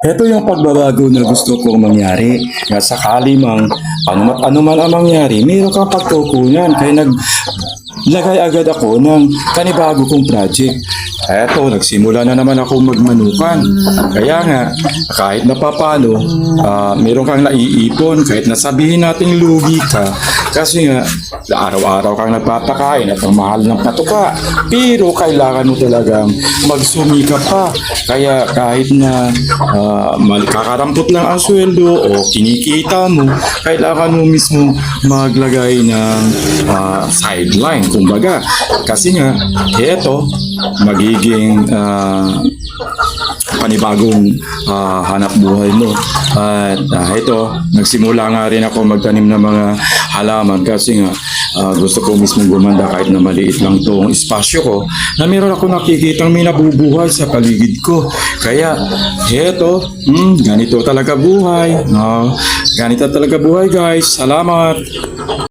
Ito yung pagbabago na gusto kong mangyari. Nga sakali mang ano, ano man ang mangyari, mayroon kang pagtukunan. Kaya nag lagay agad ako ng kanibago kong project. Eto, nagsimula na naman ako magmanukan. Kaya nga, kahit na papano, ah, meron kang naiipon, kahit nasabihin nating lugi ka, kasi nga, araw-araw kang nagpapakain at ang mahal ng patuka. Pero kailangan mo talagang magsumika pa. Kaya kahit na ah, mal- kakarampot lang ang sweldo o kinikita mo, kailangan mo mismo maglagay ng ah, sideline, kumbaga. Kasi nga, eto, magiging ah, panibagong ah, hanap buhay mo. At ah, ito, nagsimula nga rin ako magtanim ng mga halaman kasi nga ah, gusto ko mismo gumanda kahit na maliit lang tong espasyo ko na meron ako nakikitang may nabubuhay sa paligid ko. Kaya, eto, hmm, ganito talaga buhay. No? Ganito talaga buhay guys. Salamat!